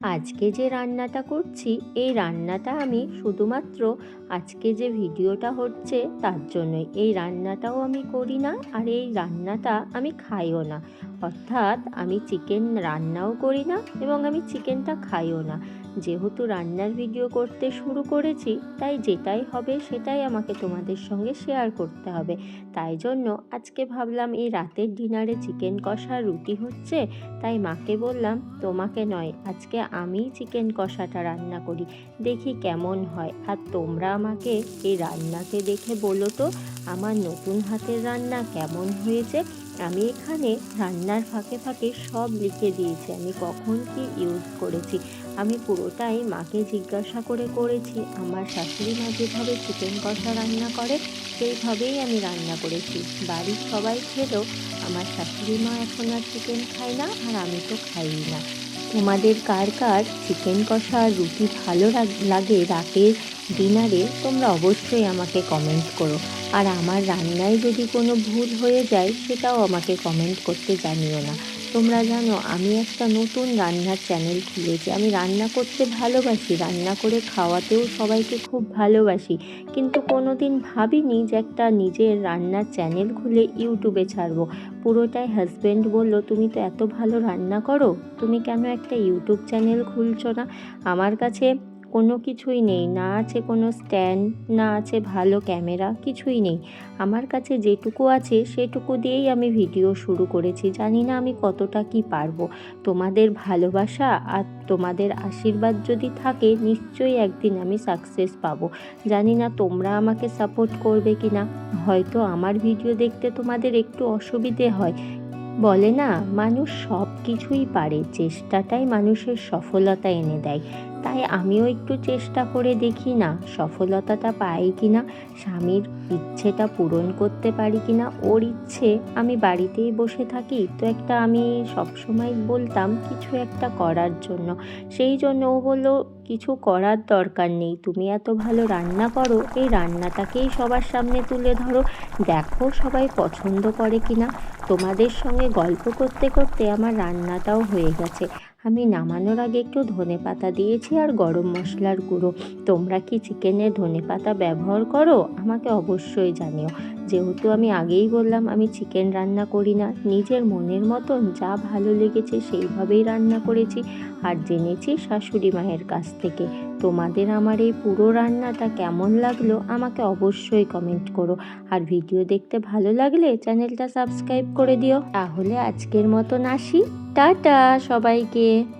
আজকে যে রান্নাটা করছি, এই রান্নাটা আমি শুধুমাত্র আজকে যে ভিডিওটা হচ্ছে, তার জন্যই। এই রান্নাটাও আমি করি না, আর এই রান্নাটা আমি খাইও না। অর্থাৎ আমি চিকেন রান্নাও করি না এবং আমি চিকেনটা খাইও না। যেহেতু রান্নার ভিডিও করতে শুরু করেছি, তাই যেটাই হবে সেটাই আমাকে তোমাদের সঙ্গে শেয়ার করতে হবে। তাই জন্য আজকে ভাবলাম, এই রাতের ডিনারে চিকেন কষা রুটি হচ্ছে, তাই মাকে বললাম, তোমাকে নয়, আজকে আমি চিকেন কষাটা রান্না করি। দেখি কেমন হয়। আর তোমরা আমাকে এই রান্নাকে দেখে বলো তো, আমার নতুন হাতের রান্না কেমন হয়েছে? আমি এখানে রান্নার ফাঁকে ফাঁকে সব লিখে দিয়েছি। আমি কখন কি ইউজ করেছি? আমি পুরোটাই মাকে জিজ্ঞাসা করে করেছি। আমার শাশুড়ি মা যেভাবে চিকেন কষা রান্না করে, সেইভাবেই আমি রান্না করেছি। বাড়ির সবাই খেলেও আমার শাশুড়ি মা এখন আর চিকেন খায় না, আর আমি তো খাই না। তোমাদের কার কার চিকেন কষা আর রুটি ভালো লাগ- রাতের ডিনারে তোমরা অবশ্যই আমাকে কমেন্ট করো। আর আমার রান্নায় যদি কোনো ভুল হয়ে যায়, সেটাও আমাকে কমেন্ট করতে জানিও না। তোমরা জানো, আমি একটা নতুন রান্নার চ্যানেল খুলেছি। আমি রান্না করতে ভালোবাসি, রান্না করে খাওয়াতেও সবাইকে খুব ভালোবাসি। কিন্তু কোনো দিন ভাবিনি যে একটা নিজের রান্নার চ্যানেল খুলে ইউটিউবে ছাড়বো। পুরোটাই হাজব্যান্ড বলল, তুমি তো এত ভালো রান্না করো, তুমি কেন একটা ইউটিউব চ্যানেল খুলছো না? আমার কাছে কোনো কিছুই নেই। না আছে কোনো স্ট্যান্ড, না আছে ভালো ক্যামেরা, কিছুই নেই। আমার কাছে যেটুকু আছে সেটুকু দিয়েই আমি ভিডিও শুরু করেছি। জানি না আমি কতটা কি পারব। তোমাদের ভালোবাসা আর তোমাদের আশীর্বাদ যদি থাকে, নিশ্চয়ই একদিন আমি সাকসেস পাবো। জানি না তোমরা আমাকে সাপোর্ট করবে কি না হয়তো আমার ভিডিও দেখতে তোমাদের একটু অসুবিধে হয়। বলে না, মানুষ সব কিছুই পারে। চেষ্টাটাই মানুষের সফলতা এনে দেয়। তাই আমিও একটু চেষ্টা করে দেখি না সফলতাটা পাই কি না স্বামীর ইচ্ছেটা পূরণ করতে পারি কি না ওর ইচ্ছে আমি বাড়িতেই বসে থাকি। তো একটা আমি সবসময় বলতাম কিছু একটা করার জন্য। সেই জন্য ও বলল, কিছু করার দরকার নেই, তুমি এত ভালো রান্না করো, এই রান্নাটাকেই সবার সামনে তুলে ধরো। দেখো সবাই পছন্দ করে কি না তোমাদের সঙ্গে গল্প করতে করতে আমার রান্নাটাও হয়ে গেছে। আমি নামানোর আগে একটু ধনে পাতা দিয়েছি আর গরম মশলার গুঁড়ো। তোমরা কি চিকেনে ধনে পাতা ব্যবহার করো? আমাকে অবশ্যই জানিও। যেহেতু আমি আগেই বললাম, আমি চিকেন রান্না করি না। নিজের মনের মতন যা ভালো লেগেছে সেইভাবেই রান্না করেছি। আর জেনেছি শাশুড়ি মায়ের কাছ থেকে। তোমাদের আমার এই পুরো রান্নাটা কেমন লাগল আমাকে অবশ্যই কমেন্ট করো। আর ভিডিও দেখতে ভালো লাগলে চ্যানেলটা সাবস্ক্রাইব করে দিও। তাহলে আজকের মতন আসি। টাটা, সবাইকে।